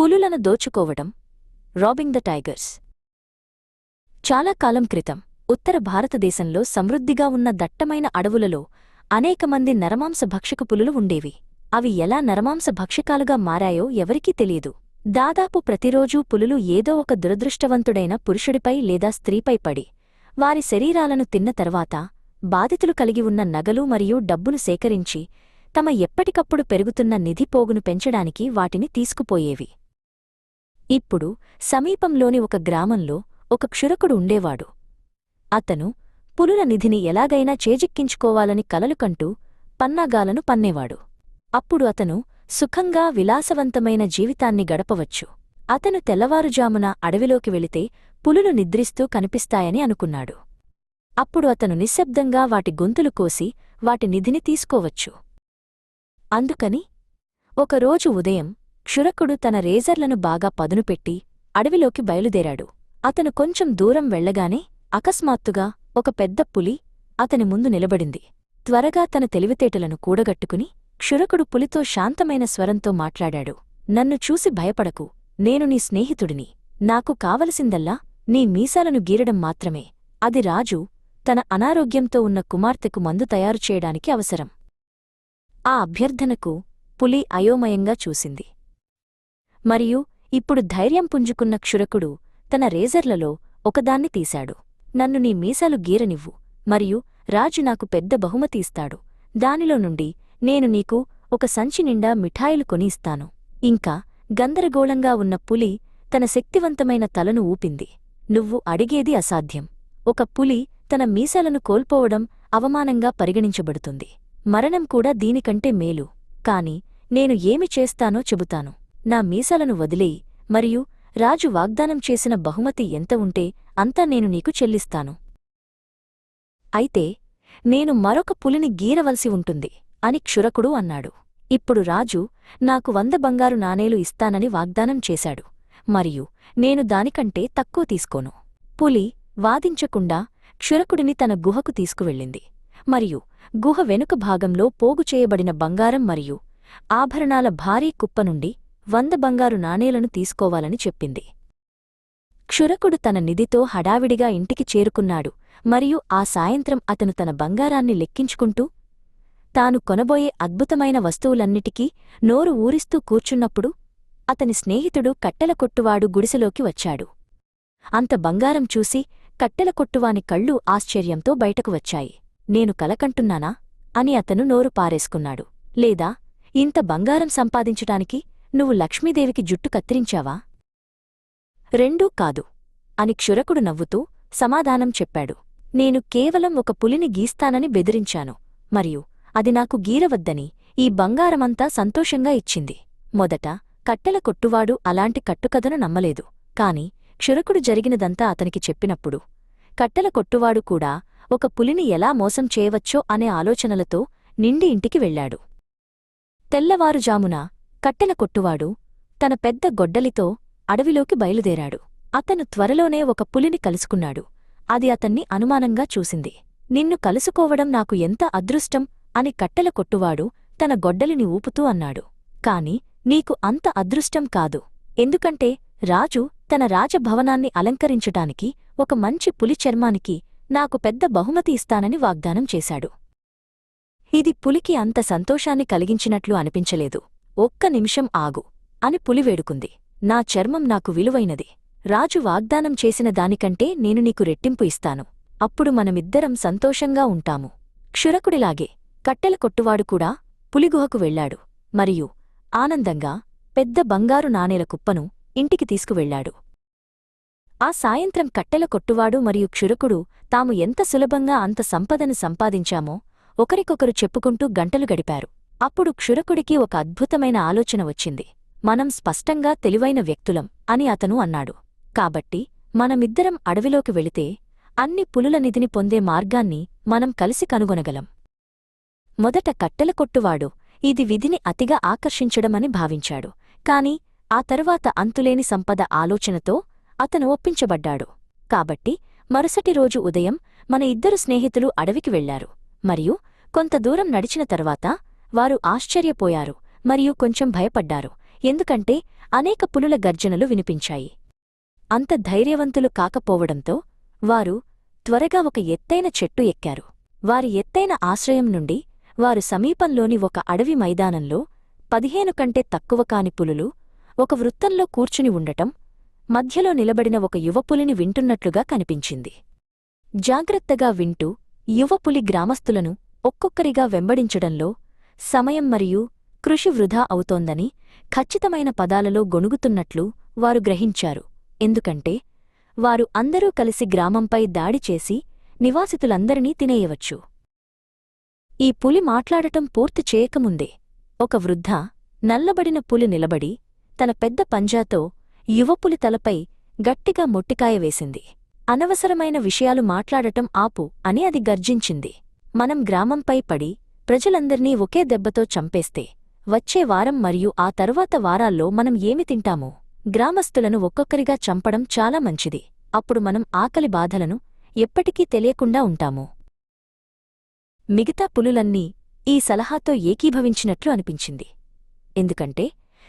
పులులను దోచుకోవడం. Robbing the tigers. చాలా కాలం క్రితం ఉత్తర భారతదేశంలో సమృద్ధిగా ఉన్న దట్టమైన అడవులలో అనేకమంది నరమాంస భక్షక పులులు ఉండేవి. అవి ఎలా నరమాంస భక్షకాలుగా మారాయో ఎవరికీ తెలియదు. దాదాపు ప్రతిరోజూ పులులు ఏదో ఒక దురదృష్టవంతుడైన పురుషుడిపై లేదా స్త్రీపై పడి వారి శరీరాలను తిన్న తర్వాత బాధితులు కలిగి ఉన్న నగలు మరియు డబ్బును సేకరించి తమ ఎప్పటికప్పుడు పెరుగుతున్న నిధి పోగును పెంచడానికి వాటిని తీసుకుపోయేవి. ఇప్పుడు సమీపంలోని ఒక గ్రామంలో ఒక క్షురకుడు ఉండేవాడు. అతను పులుల నిధిని ఎలాగైనా చేజిక్కించుకోవాలని కలలుకంటూ పన్నాగాలను పన్నేవాడు. అప్పుడు అతను సుఖంగా విలాసవంతమైన జీవితాన్ని గడపవచ్చు. అతను తెల్లవారుజామున అడవిలోకి వెళితే పులులు నిద్రిస్తూ కనిపిస్తాయని అనుకున్నాడు. అప్పుడు అతను నిశ్శబ్దంగా వాటి గొంతులు కోసి వాటి నిధిని తీసుకోవచ్చు. అందుకని ఒకరోజు ఉదయం క్షురకుడు తన రేజర్లను బాగా పదునుపెట్టి అడవిలోకి బయలుదేరాడు. అతను కొంచెం దూరం వెళ్ళగానే అకస్మాత్తుగా ఒక పెద్ద పులి అతని ముందు నిలబడింది. త్వరగా తన తెలివితేటలను కూడగట్టుకుని క్షురకుడు పులితో శాంతమైన స్వరంతో మాట్లాడాడు. నన్ను చూసి భయపడకు. నేను నీ స్నేహితుడిని. నాకు కావలసిందల్లా నీ మీసాలను గీరడం మాత్రమే. అది రాజు తన అనారోగ్యంతో ఉన్న కుమార్తెకు మందు తయారు చేయడానికి అవసరం. ఆ అభ్యర్థనకు పులి అయోమయంగా చూసింది. మరియు ఇప్పుడు ధైర్యం పుంజుకున్న క్షురకుడు తన రేజర్లలో ఒకదాన్ని తీశాడు. నన్ను నీ మీసాలు గీరనివ్వు మరియు రాజు నాకు పెద్ద బహుమతి ఇస్తాడు. దానిలో నుండి నేను నీకు ఒక సంచి నిండా మిఠాయిలు కొని ఇస్తాను. ఇంకా గందరగోళంగా ఉన్న పులి తన శక్తివంతమైన తలను ఊపింది. నువ్వు అడిగేది అసాధ్యం. ఒక పులి తన మీసాలను కోల్పోవడం అవమానంగా పరిగణించబడుతుంది. మరణం కూడా దీనికంటే మేలు. కాని నేను ఏమి చేస్తానో చెబుతాను. నా మీసాలను వదిలేయి మరియు రాజు వాగ్దానం చేసిన బహుమతి ఎంత ఉంటే అంతా నేను నీకు చెల్లిస్తాను. అయితే నేను మరొక పులిని గీరవలసి ఉంటుంది అని క్షురకుడు అన్నాడు. ఇప్పుడు రాజు నాకు వంద బంగారు నాణేలు ఇస్తానని వాగ్దానం చేశాడు మరియు నేను దానికంటే తక్కువ తీసుకోను. పులి వాదించకుండా క్షురకుడిని తన గుహకు తీసుకువెళ్ళింది మరియు గుహ వెనుక భాగంలో పోగు చేయబడిన బంగారం మరియు ఆభరణాల భారీ కుప్ప నుండి వంద బంగారు నాణేలను తీసుకోవాలని చెప్పింది. క్షురకుడు తన నిధితో హడావిడిగా ఇంటికి చేరుకున్నాడు. మరియు ఆ సాయంత్రం అతను తన బంగారాన్ని లెక్కించుకుంటూ తాను కొనబోయే అద్భుతమైన వస్తువులన్నిటికీ నోరు ఊరిస్తూ కూర్చున్నప్పుడు అతని స్నేహితుడు కట్టెల కొట్టువాడు గుడిసెలోకి వచ్చాడు. అంత బంగారం చూసి కట్టెల కొట్టువాని కళ్ళు ఆశ్చర్యంతో బయటకు వచ్చాయి. నేను కలకంటున్నానా? అని అతను నోరు పారేసుకున్నాడు. లేదా ఇంత బంగారం సంపాదించటానికి నువ్వు లక్ష్మీదేవికి జుట్టు కత్తిరించావా? రెండూ కాదు. అని క్షురకుడు నవ్వుతూ సమాధానం చెప్పాడు. నేను కేవలం ఒక పులిని గీస్తానని బెదిరించాను. మరియు అది నాకు గీరవద్దని ఈ బంగారమంతా సంతోషంగా ఇచ్చింది. మొదట కట్టెల కొట్టువాడు అలాంటి కట్టుకథను నమ్మలేదు. కాని క్షురకుడు జరిగినదంతా అతనికి చెప్పినప్పుడు కట్టెల కొట్టువాడు కూడా ఒక పులిని ఎలా మోసం చేయవచ్చో అనే ఆలోచనలతో నిండి ఇంటికి వెళ్ళాడు. తెల్లవారుజామున కట్టెల కొట్టువాడు తన పెద్ద గొడ్డలితో అడవిలోకి బయలుదేరాడు. అతను త్వరలోనే ఒక పులిని కలుసుకున్నాడు. అది అతన్ని అనుమానంగా చూసింది. నిన్ను కలుసుకోవడం నాకు ఎంత అదృష్టం అని కట్టెల కొట్టువాడు తన గొడ్డలిని ఊపుతూ అన్నాడు. కాని నీకు అంత అదృష్టం కాదు. ఎందుకంటే రాజు తన రాజభవనాన్ని అలంకరించటానికి ఒక మంచి పులి చర్మానికి నాకు పెద్ద బహుమతి ఇస్తానని వాగ్దానం చేశాడు. ఇది పులికి అంత సంతోషాన్ని కలిగించినట్లు అనిపించలేదు. ఒక్క నిమిషం ఆగు అని పులి వేడుకుంది. నా చర్మం నాకు విలువైనది. రాజు వాగ్దానం చేసిన దానికంటే నేను నీకు రెట్టింపు ఇస్తాను. అప్పుడు మనమిద్దరం సంతోషంగా ఉంటాము. క్షురకుడిలాగే కట్టెల కొట్టువాడు కూడా పులిగుహకు వెళ్ళాడు మరియు ఆనందంగా పెద్ద బంగారు నాణేల కుప్పను ఇంటికి తీసుకువెళ్ళాడు ఆ సాయంత్రం కట్టెల కొట్టువాడు మరియు క్షురకుడు తాము ఎంత సులభంగా అంత సంపదను సంపాదించామో ఒకరికొకరు చెప్పుకుంటూ గంటలు గడిపారు. అప్పుడు క్షురకుడికి ఒక అద్భుతమైన ఆలోచన వచ్చింది. మనం స్పష్టంగా తెలివైన వ్యక్తులం అని అతను అన్నాడు. కాబట్టి మనమిద్దరం అడవిలోకి వెళితే అన్ని పులుల నిధిని పొందే మార్గాన్ని మనం కలిసి కనుగొనగలం. మొదట కట్టెల కొట్టువాడు ఇది విధిని అతిగా ఆకర్షించడమని భావించాడు. కాని ఆ తరువాత అంతులేని సంపద ఆలోచనతో అతను ఒప్పించబడ్డాడు. కాబట్టి మరుసటి రోజు ఉదయం మన ఇద్దరు స్నేహితులు అడవికి వెళ్ళారు. మరియు కొంత దూరం నడిచిన తర్వాత వారు ఆశ్చర్యపోయారు మరియు కొంచెం భయపడ్డారు. ఎందుకంటే అనేక పులుల గర్జనలు వినిపించాయి. అంత ధైర్యవంతులు కాకపోవడంతో వారు త్వరగా ఒక ఎత్తైన చెట్టు ఎక్కారు. వారి ఎత్తైన ఆశ్రయం నుండి వారు సమీపంలోని ఒక అడవి మైదానంలో పదిహేను కంటే తక్కువ కాని పులులు ఒక వృత్తంలో కూర్చుని ఉండటం మధ్యలో నిలబడిన ఒక యువపులిని వింటున్నట్లుగా కనిపించింది. జాగ్రత్తగా వింటూ యువపులి గ్రామస్తులను ఒక్కొక్కరిగా వెంబడించడంలో సమయం మరియు కృషి వృధా అవుతోందని ఖచ్చితమైన పదాలలో గొణుగుతున్నట్లు వారు గ్రహించారు. ఎందుకంటే వారు అందరూ కలిసి గ్రామంపై దాడి చేసి నివాసితులందరినీ తినేయవచ్చు. ఈ పులి మాట్లాడటం పూర్తి చేయకముందే ఒక వృద్ధ నల్లబడిన పులి నిలబడి తన పెద్ద పంజాతో యువపులి తలపై గట్టిగా మొట్టికాయ వేసింది. అనవసరమైన విషయాలు మాట్లాడటం ఆపు అని అది గర్జించింది. మనం గ్రామంపై పడి ప్రజలందర్నీ ఒకే దెబ్బతో చంపేస్తే వచ్చే వారం మరియు ఆ తరువాత వారాల్లో మనం ఏమి తింటామో? గ్రామస్తులను ఒక్కొక్కరిగా చంపడం చాలా మంచిది. అప్పుడు మనం ఆకలి బాధలను ఎప్పటికీ తెలియకుండా ఉంటాము. మిగతా పులులన్నీ ఈ సలహాతో ఏకీభవించినట్లు అనిపించింది. ఎందుకంటే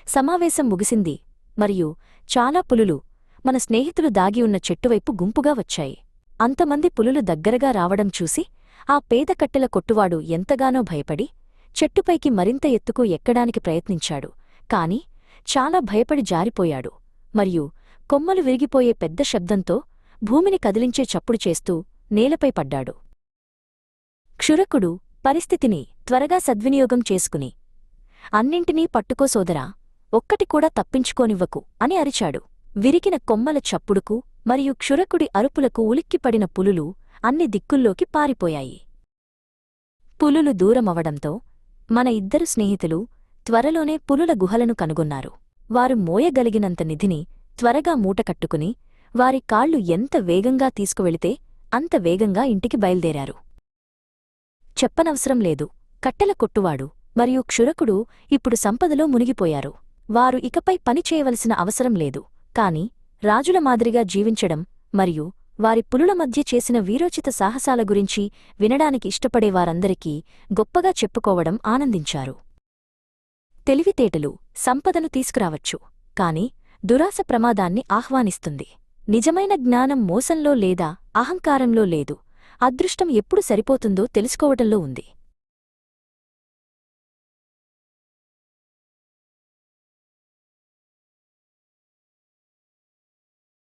సమావేశం ముగిసింది మరియు చాలా పులులు మన స్నేహితులు దాగి ఉన్న చెట్టువైపు గుంపుగా వచ్చాయి. అంతమంది పులులు దగ్గరగా రావడం చూసి ఆ పేద కట్టెల కొట్టువాడు ఎంతగానో భయపడి చెట్టుపైకి మరింత ఎత్తుకు ఎక్కడానికి ప్రయత్నించాడు. కాని చాలా భయపడి జారిపోయాడు. మరియు కొమ్మలు విరిగిపోయే పెద్ద శబ్దంతో భూమిని కదిలించే చప్పుడు చేస్తూ నేలపై పడ్డాడు. క్షురకుడు పరిస్థితిని త్వరగా సద్వినియోగం చేసుకుని అన్నింటినీ పట్టుకో సోదరా ఒక్కటి కూడా తప్పించుకోనివ్వకు అని అరిచాడు. విరికిన కొమ్మల చప్పుడుకు మరియు క్షురకుడి అరుపులకు ఉలిక్కిపడిన పులులు అన్ని దిక్కుల్లోకి పారిపోయాయి. పులులు దూరమవడంతో మన ఇద్దరు స్నేహితులు త్వరలోనే పులుల గుహలను కనుగొన్నారు. వారు మోయగలిగినంత నిధిని త్వరగా మూటకట్టుకుని వారి కాళ్ళు ఎంత వేగంగా తీసుకువెళితే అంత వేగంగా ఇంటికి బయల్దేరారు. చెప్పనవసరం లేదు కట్టెల కొట్టువాడు మరియు క్షురకుడు ఇప్పుడు సంపదలో మునిగిపోయారు. వారు ఇకపై పనిచేయవలసిన అవసరం లేదు కాని రాజుల మాదిరిగా జీవించడం మరియు వారి పులుల మధ్య చేసిన వీరోచిత సాహసాల గురించి వినడానికి ఇష్టపడేవారందరికీ గొప్పగా చెప్పుకోవడం ఆనందించారు. తెలివితేటలు సంపదను తీసుకురావచ్చు కాని దురాశ ప్రమాదాన్ని ఆహ్వానిస్తుంది. నిజమైన జ్ఞానం మోసంలో లేదా అహంకారంలో లేదు అదృష్టం ఎప్పుడు సరిపోతుందో తెలుసుకోవటంలో ఉంది.